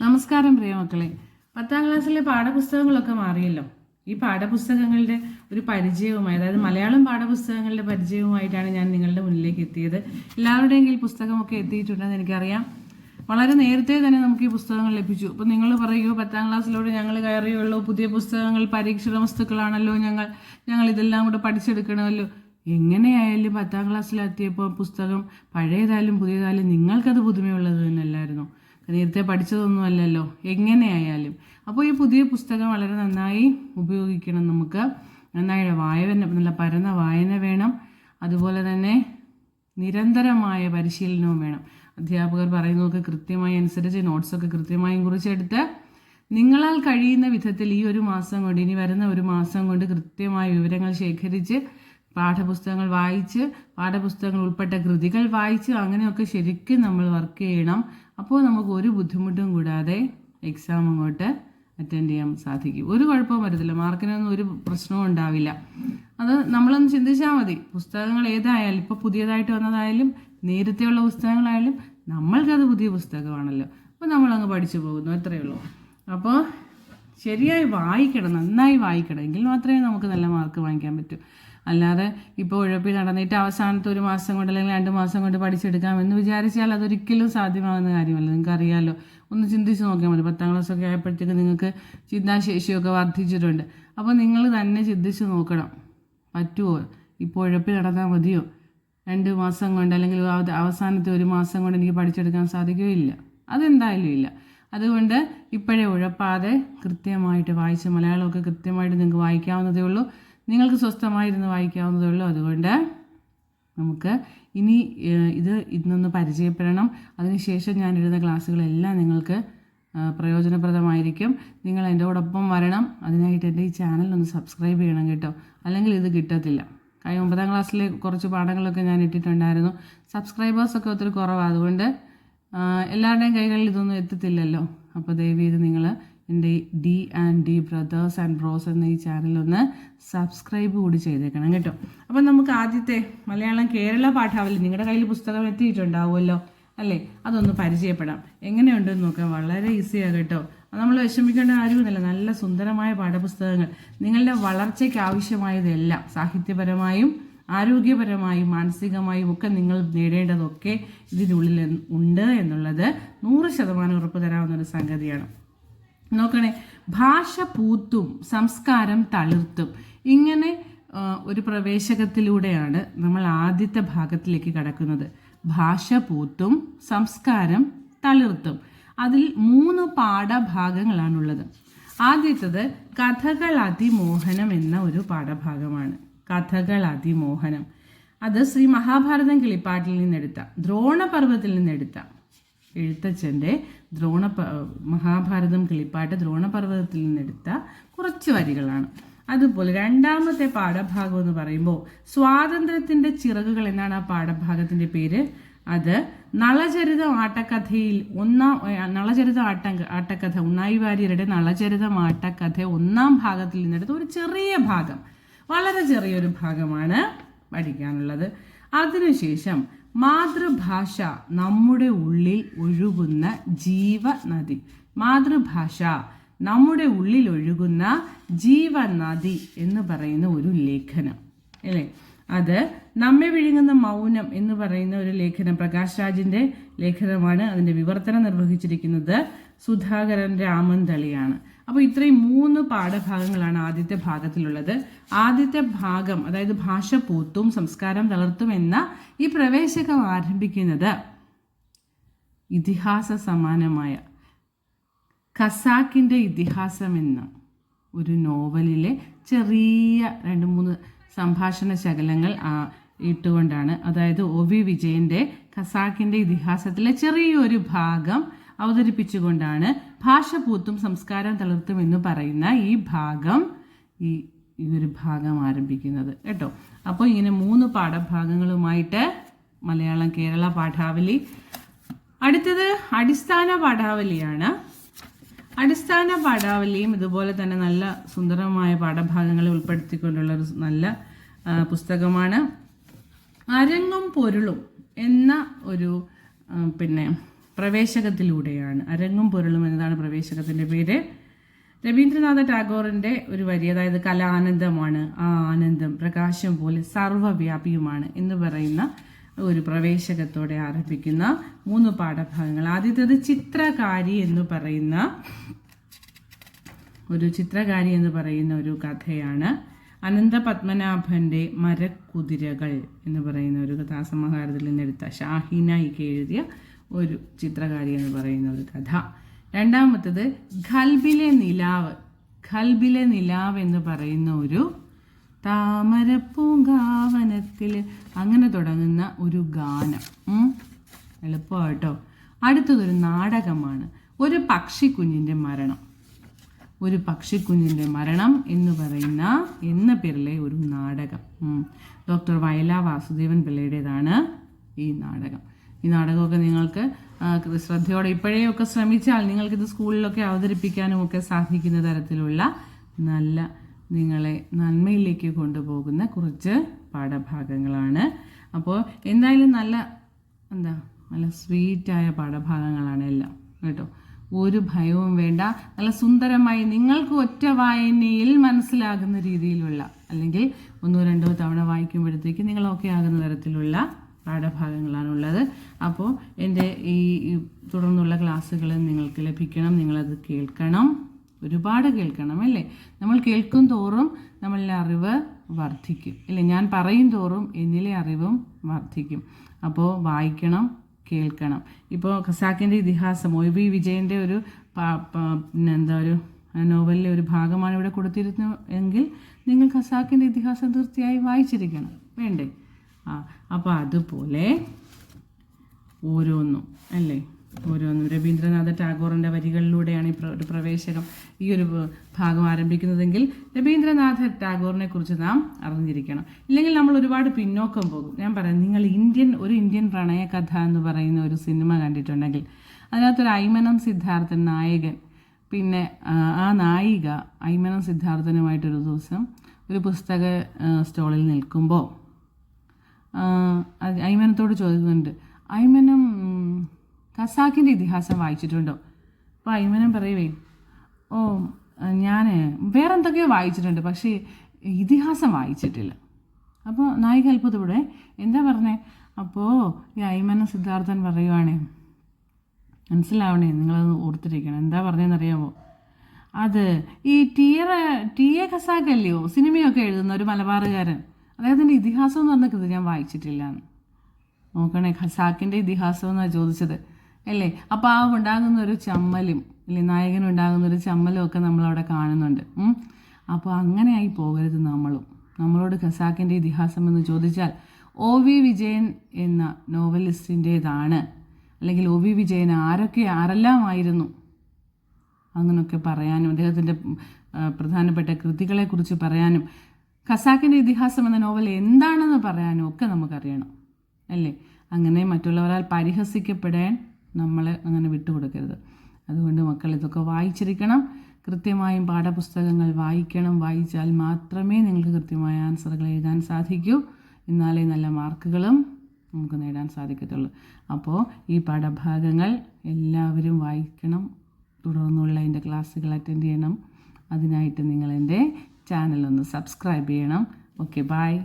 നമസ്കാരം പ്രിയ മക്കളെ. പത്താം ക്ലാസ്സിലെ പാഠപുസ്തകങ്ങളൊക്കെ മാറിയല്ലോ. ഈ പാഠപുസ്തകങ്ങളുടെ ഒരു പരിചയവുമായി അതായത് മലയാളം പാഠപുസ്തകങ്ങളുടെ പരിചയവുമായിട്ടാണ് ഞാൻ നിങ്ങളുടെ മുന്നിലേക്ക് എത്തിയത്. എല്ലാവരുടെയും കയ്യിൽ പുസ്തകമൊക്കെ എത്തിയിട്ടുണ്ടെന്ന് എനിക്കറിയാം. വളരെ നേരത്തെ തന്നെ നമുക്ക് ഈ പുസ്തകങ്ങൾ ലഭിച്ചു. അപ്പോൾ നിങ്ങൾ പറയുമോ പത്താം ക്ലാസ്സിലൂടെ ഞങ്ങൾ കയറിയുള്ളൂ പുതിയ പുസ്തകങ്ങൾ പരീക്ഷണ വസ്തുക്കളാണല്ലോ ഞങ്ങൾ ഞങ്ങൾ ഇതെല്ലാം കൂടെ പഠിച്ചെടുക്കണമല്ലോ. എങ്ങനെയായാലും പത്താം ക്ലാസ്സിലെത്തിയപ്പോൾ പുസ്തകം പഴയതായാലും പുതിയതായാലും നിങ്ങൾക്കത് പുതുമയുള്ളത് തന്നെയല്ലായിരുന്നു. നേരത്തെ പഠിച്ചതൊന്നും അല്ലല്ലോ എങ്ങനെയായാലും. അപ്പോൾ ഈ പുതിയ പുസ്തകം വളരെ നന്നായി ഉപയോഗിക്കണം നമുക്ക്. നന്നായി വായന നല്ല പരന്ന വായന വേണം. അതുപോലെ തന്നെ നിരന്തരമായ പരിശീലനവും വേണം. അധ്യാപകർ പറയുന്നതൊക്കെ കൃത്യമായി അനുസരിച്ച് നോട്ട്സൊക്കെ കൃത്യമായും കുറിച്ചെടുത്ത് നിങ്ങളാൽ കഴിയുന്ന വിധത്തിൽ ഈ ഒരു മാസം കൊണ്ട് ഇനി വരുന്ന ഒരു മാസം കൊണ്ട് കൃത്യമായ വിവരങ്ങൾ ശേഖരിച്ച് പാഠപുസ്തകങ്ങൾ വായിച്ച് പാഠപുസ്തകങ്ങൾ ഉൾപ്പെട്ട കൃതികൾ വായിച്ച് അങ്ങനെയൊക്കെ ശരിക്കും നമ്മൾ വർക്ക് ചെയ്യണം. അപ്പോൾ നമുക്ക് ഒരു ബുദ്ധിമുട്ടും കൂടാതെ എക്സാം അങ്ങോട്ട് അറ്റൻഡ് ചെയ്യാൻ സാധിക്കും. ഒരു കുഴപ്പവും വരത്തില്ല. മാർക്കിനൊന്നും ഒരു പ്രശ്നവും ഉണ്ടാവില്ല. അത് നമ്മളൊന്ന് ചിന്തിച്ചാൽ മതി. പുസ്തകങ്ങൾ ഏതായാലും ഇപ്പോൾ പുതിയതായിട്ട് വന്നതായാലും നേരത്തെയുള്ള പുസ്തകങ്ങളായാലും നമ്മൾക്കത് പുതിയ പുസ്തകമാണല്ലോ. അപ്പോൾ നമ്മളങ്ങ് പഠിച്ചു പോകുന്നു. അത്രയേ ഉള്ളൂ. അപ്പോൾ ശരിയായി വായിക്കണം നന്നായി വായിക്കണം. എങ്കിൽ മാത്രമേ നമുക്ക് നല്ല മാർക്ക് വാങ്ങിക്കാൻ പറ്റൂ. അല്ലാതെ ഇപ്പോൾ ഉഴപ്പി നടന്നിട്ട് അവസാനത്തെ ഒരു മാസം കൊണ്ട് അല്ലെങ്കിൽ രണ്ട് മാസം കൊണ്ട് പഠിച്ചെടുക്കാമെന്ന് വിചാരിച്ചാൽ അതൊരിക്കലും സാധ്യമാകുന്ന കാര്യമല്ല. നിങ്ങൾക്ക് അറിയാമല്ലോ ഒന്ന് ചിന്തിച്ച് നോക്കിയാൽ മതി. പത്താം ക്ലാസ് ഒക്കെ ആയപ്പോഴത്തേക്ക് നിങ്ങൾക്ക് ചിന്താശേഷിയൊക്കെ വർദ്ധിച്ചിട്ടുണ്ട്. അപ്പോൾ നിങ്ങൾ തന്നെ ചിന്തിച്ച് നോക്കണം. പറ്റുമോ ഇപ്പോൾ ഉഴപ്പി നടന്നാൽ മതിയോ? രണ്ട് മാസം കൊണ്ട് അല്ലെങ്കിൽ അവ- അവസാനത്തെ ഒരു മാസം കൊണ്ട് എനിക്ക് പഠിച്ചെടുക്കാൻ സാധിക്കുകയില്ല. അതെന്തായാലും ഇല്ല. അതുകൊണ്ട് ഇപ്പോഴേ ഉഴപ്പാതെ കൃത്യമായിട്ട് വായിച്ച് മലയാളമൊക്കെ കൃത്യമായിട്ട് നിങ്ങൾക്ക് വായിക്കാവുന്നതേ ഉള്ളൂ. നിങ്ങൾക്ക് സ്വസ്ഥമായിരുന്ന് വായിക്കാവുന്നതേ ഉള്ളൂ. അതുകൊണ്ട് നമുക്ക് ഇനി ഇത് ഇന്നൊന്ന് പരിചയപ്പെടണം. അതിനുശേഷം ഞാൻ ഇടുന്ന ക്ലാസ്സുകളെല്ലാം നിങ്ങൾക്ക് പ്രയോജനപ്രദമായിരിക്കും. നിങ്ങൾ എന്റെ കൂടൊപ്പം വരണം. അതിനായിട്ട് എന്റെ ഈ ചാനൽ ഒന്ന് സബ്സ്ക്രൈബ് ചെയ്യണം കേട്ടോ. അല്ലെങ്കിൽ ഇത് കിട്ടത്തില്ല. കഴിഞ്ഞ ഒമ്പതാം ക്ലാസ്സിലെ കുറച്ച് പാഠങ്ങളൊക്കെ ഞാൻ ഇട്ടിട്ടുണ്ടായിരുന്നു. സബ്സ്ക്രൈബേഴ്സൊക്കെ ഒത്തിരി കുറവാണ് അതുകൊണ്ട് എല്ലാവരുടെയും കൈകളിൽ ഇതൊന്നും എത്തത്തില്ലല്ലോ. അപ്പോൾ ദയവ് ചെയ്ത് നിങ്ങൾ എന്റെ D and D brothers and bros എന്ന ഈ ചാനലൊന്ന് സബ്സ്ക്രൈബ് കൂടി ചെയ്തേക്കണം കേട്ടോ. അപ്പം നമുക്ക് ആദ്യത്തെ മലയാളം കേരള പാഠാവലി നിങ്ങളുടെ കയ്യിൽ പുസ്തകം എത്തിയിട്ടുണ്ടാവുമല്ലോ അല്ലേ? അതൊന്ന് പരിചയപ്പെടാം. എങ്ങനെയുണ്ടെന്ന് നോക്കാം. വളരെ ഈസിയാണ് കേട്ടോ. നമ്മൾ വിഷമിക്കേണ്ട കാര്യമൊന്നുമില്ല. നല്ല സുന്ദരമായ പാഠപുസ്തകങ്ങൾ. നിങ്ങളുടെ വളർച്ചയ്ക്ക് ആവശ്യമായതെല്ലാം സാഹിത്യപരമായും ആരോഗ്യപരമായും മാനസികമായും ഒക്കെ നിങ്ങൾ നേടേണ്ടതൊക്കെ ഇതിനുള്ളിൽ ഉണ്ട് എന്നുള്ളത് നൂറ് ശതമാനം ഉറപ്പ് തരാവുന്ന ഒരു സംഗതിയാണ്. നോക്കണേ ഭാഷ പൂത്തും സംസ്കാരം തളിർത്തും. ഇങ്ങനെ ഒരു പ്രവേശകത്തിലൂടെയാണ് നമ്മൾ ആദ്യത്തെ ഭാഗത്തിലേക്ക് കടക്കുന്നത്. ഭാഷ പൂത്തും സംസ്കാരം തളിർത്തും. അതിൽ മൂന്ന് പാഠഭാഗങ്ങളാണുള്ളത്. ആദ്യത്തത് കഥകൾ അതിമോഹനം എന്ന ഒരു പാഠഭാഗമാണ്. കഥകൾ അതിമോഹനം. അത് ശ്രീ മഹാഭാരതം കിളിപ്പാട്ടിൽ നിന്നെടുത്ത ദ്രോണപർവത്തിൽ നിന്നെടുത്ത എഴുത്തച്ഛന്റെ ദ്രോണ മഹാഭാരതം കിളിപ്പാട്ട് ദ്രോണപർവതത്തിൽ നിന്നെടുത്ത കുറച്ച് വരികളാണ്. അതുപോലെ രണ്ടാമത്തെ പാഠഭാഗം എന്ന് പറയുമ്പോൾ സ്വാതന്ത്ര്യത്തിന്റെ ചിറകുകൾ എന്നാണ് ആ പാഠഭാഗത്തിന്റെ പേര്. അത് നളചരിതം ആട്ടക്കഥയിൽ ഒന്നാം നളചരിത ആട്ട ആട്ടക്കഥ ഉണ്ണായി വാര്യരുടെ നളചരിതം ആട്ടക്കഥ ഒന്നാം ഭാഗത്തിൽ നിന്നെടുത്ത ഒരു ചെറിയ ഭാഗം. വളരെ ചെറിയൊരു ഭാഗമാണ് പഠിക്കാനുള്ളത്. അതിനുശേഷം മാതൃഭാഷ നമ്മുടെ ഉള്ളിൽ ഒഴുകുന്ന ജീവനദി. മാതൃഭാഷ നമ്മുടെ ഉള്ളിൽ ഒഴുകുന്ന ജീവനദി എന്ന് പറയുന്ന ഒരു ലേഖനം അല്ലേ? അത് നമ്മെ വിഴുങ്ങുന്ന മൗനം എന്ന് പറയുന്ന ഒരു ലേഖനം പ്രകാശ് രാജിന്റെ ലേഖനമാണ്. അതിന്റെ വിവർത്തനം നിർവഹിച്ചിരിക്കുന്നത് സുധാകരൻ രാമന്തളിയാണ് അപ്പോൾ ഇത്രയും മൂന്ന് പാഠഭാഗങ്ങളാണ് ആദ്യത്തെ ഭാഗത്തിലുള്ളത്. ആദ്യത്തെ ഭാഗം അതായത് ഭാഷ പൂത്തും സംസ്കാരം തളർത്തും എന്ന ഈ പ്രവേശകം ആരംഭിക്കുന്നത് ഇതിഹാസ സമാനമായ ഖസാക്കിന്റെ ഇതിഹാസം എന്ന ഒരു നോവലിലെ ചെറിയ രണ്ട് മൂന്ന് സംഭാഷണ ശകലങ്ങൾ ഇട്ടുകൊണ്ടാണ്. അതായത് ഒ വി വിജയന്റെ ഖസാക്കിന്റെ ഇതിഹാസത്തിലെ ചെറിയൊരു ഭാഗം അവതരിപ്പിച്ചുകൊണ്ടാണ് ഭാഷ പൂത്തും സംസ്കാരം തളർത്തും എന്ന് പറയുന്ന ഈ ഭാഗം ഈ ഈ ഒരു ഭാഗം ആരംഭിക്കുന്നത് കേട്ടോ. അപ്പോൾ ഇങ്ങനെ മൂന്ന് പാഠഭാഗങ്ങളുമായിട്ട് മലയാളം കേരള പാഠാവലി. അടുത്തത് അടിസ്ഥാന പാഠാവലിയാണ്. അടിസ്ഥാന പാഠാവലിയും ഇതുപോലെ തന്നെ നല്ല സുന്ദരമായ പാഠഭാഗങ്ങളെ ഉൾപ്പെടുത്തിക്കൊണ്ടുള്ള ഒരു നല്ല പുസ്തകമാണ്. അരങ്ങും പൊരുളും എന്ന ഒരു പിന്നെ പ്രവേശകത്തിലൂടെയാണ്. അരങ്ങും പൊരുളും എന്നതാണ് പ്രവേശകത്തിന്റെ പേര്. രവീന്ദ്രനാഥ ടാഗോറിന്റെ ഒരു വരി അതായത് കല ആനന്ദമാണ് ആ ആനന്ദം പ്രകാശം പോലെ സർവവ്യാപിയുമാണ് എന്ന് പറയുന്ന ഒരു പ്രവേശകത്തോടെ ആരംഭിക്കുന്ന മൂന്ന് പാഠഭാഗങ്ങൾ. ആദ്യത്തേത് ചിത്രകാരി എന്ന് പറയുന്ന ഒരു ചിത്രകാരി എന്ന് പറയുന്ന ഒരു കഥയാണ്. അനന്ത പത്മനാഭന്റെ മരക്കുതിരകൾ എന്ന് പറയുന്ന ഒരു കഥാസമാഹാരത്തിൽ നിന്നെടുത്ത ഷാഹിനായിക്ക് എഴുതിയ ഒരു ചിത്രകാരി എന്ന് പറയുന്ന ഒരു കഥ. രണ്ടാമത്തത് ഖൽബിലെ നിലാവ്. ഖൽബിലെ നിലാവ് എന്ന് പറയുന്ന ഒരു താമരപ്പൂങ്കാവനത്തിൽ അങ്ങനെ തുടങ്ങുന്ന ഒരു ഗാനം. എളുപ്പമായിട്ടോ അടുത്തതൊരു നാടകമാണ്. ഒരു പക്ഷിക്കുഞ്ഞിന്റെ മരണം. ഒരു പക്ഷിക്കുഞ്ഞിന്റെ മരണം എന്ന് പറയുന്ന എന്ന പേരിലെ ഒരു നാടകം. ഡോക്ടർ വയല വാസുദേവൻ പിള്ളയുടേതാണ് ഈ നാടകം. ഈ നാടകമൊക്കെ നിങ്ങൾക്ക് ശ്രദ്ധയോടെ ഇപ്പോഴേ ഒക്കെ ശ്രമിച്ചാൽ നിങ്ങൾക്കിത് സ്കൂളിലൊക്കെ അവതരിപ്പിക്കാനും ഒക്കെ സാധിക്കുന്ന തരത്തിലുള്ള നല്ല നിങ്ങളെ നന്മയിലേക്ക് കൊണ്ടുപോകുന്ന കുറച്ച് പാഠഭാഗങ്ങളാണ്. അപ്പോൾ എന്തായാലും നല്ല എന്താ നല്ല സ്വീറ്റായ പാഠഭാഗങ്ങളാണ് എല്ലാം കേട്ടോ. ഒരു ഭയവും വേണ്ട നല്ല സുന്ദരമായി നിങ്ങൾക്ക് ഒറ്റ വായനയിൽ മനസ്സിലാകുന്ന രീതിയിലുള്ള അല്ലെങ്കിൽ ഒന്നോ രണ്ടോ തവണ വായിക്കുമ്പോഴത്തേക്ക് നിങ്ങൾ ഓക്കെ ആകുന്ന തരത്തിലുള്ള പാഠഭാഗങ്ങളാണുള്ളത്. അപ്പോൾ എന്റെ ഈ തുടർന്നുള്ള ക്ലാസ്സുകൾ നിങ്ങൾക്ക് ലഭിക്കണം. നിങ്ങളത് കേൾക്കണം. ഒരുപാട് കേൾക്കണം അല്ലേ? നമ്മൾ കേൾക്കും തോറും നമ്മളുടെ അറിവ് വർദ്ധിക്കും. അല്ലേ? ഞാൻ പറയും തോറും എന്നിലെ അറിവും വർദ്ധിക്കും. അപ്പോൾ വായിക്കണം കേൾക്കണം. ഇപ്പോൾ ഖസാക്കിന്റെ ഇതിഹാസം ഒ വി വിജയന്റെ ഒരു എന്താ ഒരു നോവലിലെ ഒരു ഭാഗമാണ് ഇവിടെ കൊടുത്തിരുന്നു എങ്കിൽ നിങ്ങൾ ഖസാക്കിന്റെ ഇതിഹാസം തീർച്ചയായും വായിച്ചിരിക്കണം. വേണ്ടേ? ആ അപ്പോൾ അതുപോലെ ഓരോന്നും അല്ലേ? ഓരോന്നും. രവീന്ദ്രനാഥ ടാഗോറിന്റെ വരികളിലൂടെയാണ് ഈ ഒരു പ്രവേശകം ഈ ഒരു ഭാഗം ആരംഭിക്കുന്നതെങ്കിൽ രവീന്ദ്രനാഥ ടാഗോറിനെ കുറിച്ച് നാം അറിഞ്ഞിരിക്കണം. ഇല്ലെങ്കിൽ നമ്മൾ ഒരുപാട് പിന്നോക്കം പോകും. ഞാൻ പറയാം നിങ്ങൾ ഇന്ത്യൻ ഒരു ഇന്ത്യൻ പ്രണയകഥ എന്ന് പറയുന്ന ഒരു സിനിമ കണ്ടിട്ടുണ്ടെങ്കിൽ അതിനകത്തൊരു ഐമനം സിദ്ധാർത്ഥൻ നായകൻ പിന്നെ ആ, നായിക ഐമനം സിദ്ധാർത്ഥനുമായിട്ടൊരു ദിവസം ഒരു പുസ്തക സ്റ്റോളിൽ നിൽക്കുമ്പോൾ ഐമനത്തോട് ചോദിക്കുന്നുണ്ട്. ഐമനം ഖസാക്കിന്റെ ഇതിഹാസം വായിച്ചിട്ടുണ്ടോ? അപ്പോൾ ഐമനം പറയുവേ ഓ ഞാൻ വേറെ എന്തൊക്കെയോ വായിച്ചിട്ടുണ്ട് പക്ഷേ ഇതിഹാസം വായിച്ചിട്ടില്ല. അപ്പോൾ നായിക അത്ഭുതപ്പെടെ എന്താ പറഞ്ഞേ? അപ്പോൾ ഈ ഐമന സിദ്ധാർത്ഥൻ പറയുവാണേ മനസ്സിലാവണേ നിങ്ങളത് ഓർത്തിരിക്കണം. എന്താ പറഞ്ഞതെന്നറിയാമോ അത് ഈ ടി എ ടി എ ഖസാക്കല്ലയോ? സിനിമയൊക്കെ എഴുതുന്ന ഒരു മലബാറുകാരൻ. അദ്ദേഹത്തിന്റെ ഇതിഹാസം എന്ന് പറഞ്ഞ കൃതി ഞാൻ വായിച്ചിട്ടില്ല നോക്കണേ ഖസാക്കിന്റെ ഇതിഹാസം എന്നാണ് ചോദിച്ചത് അല്ലേ? അപ്പോൾ ആ ഉണ്ടാകുന്ന ഒരു ചമ്മലും അല്ലേ നായകനുണ്ടാകുന്ന ഒരു ചമ്മലും ഒക്കെ നമ്മളവിടെ കാണുന്നുണ്ട്. അപ്പോൾ അങ്ങനെയായി പോകരുത് നമ്മളും. നമ്മളോട് ഖസാക്കിന്റെ ഇതിഹാസം എന്ന് ചോദിച്ചാൽ ഒ വി വിജയൻ എന്ന നോവലിസ്റ്റിന്റേതാണ് അല്ലെങ്കിൽ ഒ വി വിജയൻ ആരൊക്കെ ആരെല്ലാമായിരുന്നു? അങ്ങനെയൊക്കെ പറയാനും അദ്ദേഹത്തിന്റെ പ്രധാനപ്പെട്ട കൃതികളെക്കുറിച്ച് പറയാനും ഖസാക്കിന്റെ ഇതിഹാസം എന്ന നോവൽ എന്താണെന്ന് പറയാനും ഒക്കെ നമുക്കറിയണം അല്ലേ? അങ്ങനെ മറ്റുള്ളവരാൽ പരിഹസിക്കപ്പെടാൻ നമ്മൾ അങ്ങനെ വിട്ടുകൊടുക്കരുത്. അതുകൊണ്ട് മക്കൾ ഇതൊക്കെ വായിച്ചിരിക്കണം. കൃത്യമായും പാഠപുസ്തകങ്ങൾ വായിക്കണം. വായിച്ചാൽ മാത്രമേ നിങ്ങൾക്ക് കൃത്യമായ ആൻസറുകൾ എഴുതാൻ സാധിക്കൂ. എന്നാലേ നല്ല മാർക്കുകളും നമുക്ക് നേടാൻ സാധിക്കത്തുള്ളൂ. അപ്പോൾ ഈ പാഠഭാഗങ്ങൾ എല്ലാവരും വായിക്കണം. തുടർന്നുള്ള എന്റെ ക്ലാസ്സുകൾ അറ്റൻഡ് ചെയ്യണം. അതിനായിട്ട് നിങ്ങൾ ചാനൽ ഒന്ന് സബ്സ്ക്രൈബ് ചെയ്യണം. Okay bye